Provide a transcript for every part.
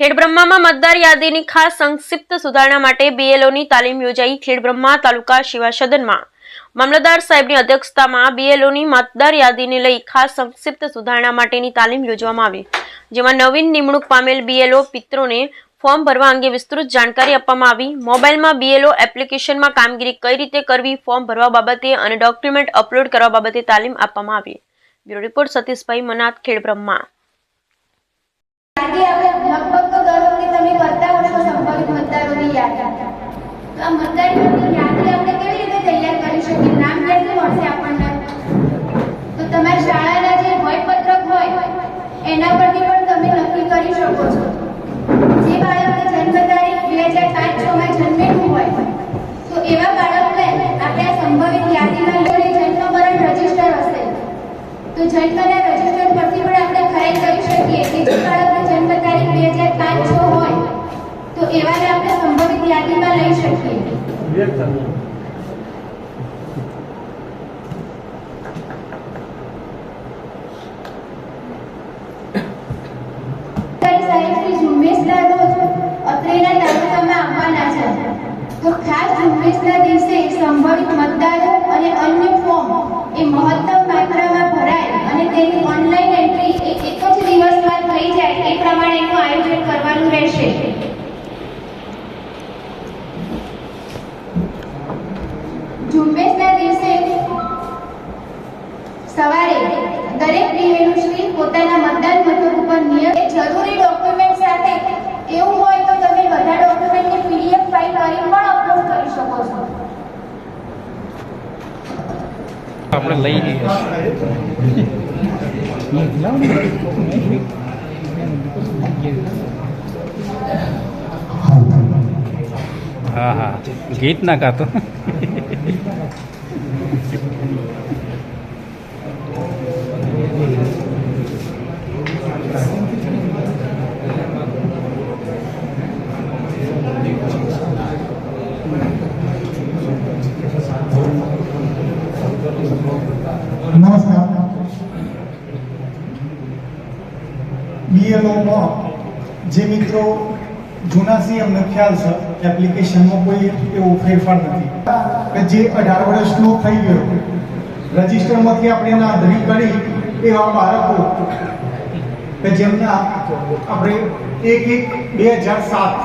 ખેડબ્રહ્મામાં મતદાર યાદીની ખાસ સંક્ષિપ્ત સુધારણા માટે બીએલઓની તાલીમ યોજાઈ ખેડબ્રહ્મા તાલુકા શિવાસદનમાં મામલતદાર સાહેબની અધ્યક્ષતામાં બીએલઓની મતદાર યાદીને લઈ ખાસ સંક્ષિપ્ત સુધારણા માટેની તાલીમ યોજવામાં આવી. જેમાં નવીન નિમણૂક પામેલ બીએલઓ પિત્રોને ફોર્મ ભરવા અંગે વિસ્તૃત જાણકારી આપવામાં આવી. મોબાઈલમાં બીએલઓ એપ્લિકેશનમાં કામગીરી કઈ રીતે કરવી, ફોર્મ ભરવા બાબતે અને ડોક્યુમેન્ટ અપલોડ કરવા બાબતે તાલીમ આપવામાં આવી. બ્યુરો રિપોર્ટ સતીશભાઈ મનાથ ખેડબ્રહ્મા યાદી આપણે લગભગ તો દર વખતે તમે કરતા હો છો સંભવિત તો એવા બાળકને આપણે સંભવિત યાદીમાં લઈને જન્મ રજિસ્ટર હશે. તો જન્મના રજિસ્ટર પરથી પણ આપણે ખરાઈ કરી શકીએ જે બાળકની જન્મ બે હજાર પાંચ હોય, તો એવાને સંભવિત લઈ શકીએ. તો ખાસ ઝુંબેશના દિવસે સંભવિત મતદારો અને અન્ય ફોર્મ એ મહત્તમ માત્રામાં ભરાય અને તેની ઓનલાઈન એન્ટ્રી એ એક જ દિવસમાં થઈ જાય એ પ્રમાણે એનું આયોજન કરવાનું રહેશે ઝુંબેશના દિવસે સવારે દરેક બીએલઓ શ્રી પોતાના મતદાન મથક ઉપર નિયત જરૂરી ડોક્યુમેન્ટ સાથે એવું હોય તો તમે બધા ડોક્યુમેન્ટની પીડીએફ ફાઇલ કરી પણ અપલોડ કરી શકો છો. આપણે લઈ લઈએ હા હા. ગીત ના ગાતો. બીએલઓમાં જે મિત્રો જૂના એમને ખ્યાલ છે એપ્લિકેશનમાં કોઈ એવો ફેરફાર નથી. કે જે અઢાર વર્ષનો થઈ ગયો રજિસ્ટરમાંથી આપણે એના આધારિત કરી એવા બાળકો કે જેમના આપણે એક એક બે હજાર સાત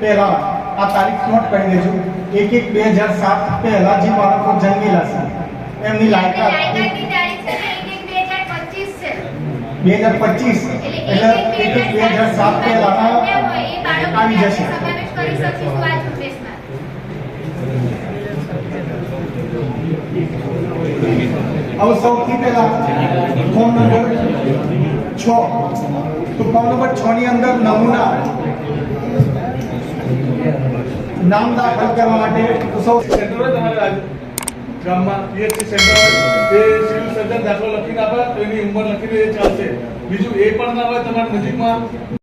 પહેલા આ તારીખ નોટ કરી દેજો એક એક બે હજાર સાત પહેલા જે બાળકો જન્મેલા છે એમની લાયકાત બે હજાર પચીસ એટલે બે હજાર સાત પહેલાના આવી જશે. હવે સૌથી પહેલા ફોન નંબર છ. તો ફોન નંબર છ ની અંદર નમૂના નામ દાખલ કરવા માટે સૌ સેન્ટર હોય તમારા રાજ- ગામમાં પીએચસી સેન્ટર એ સિવિલ સર્જન દાખલો લખીને આપે, તો એની ઉંમર લખીને એ ચાલશે. બીજું એ પણ ના હોય, તમારા નજીકમાં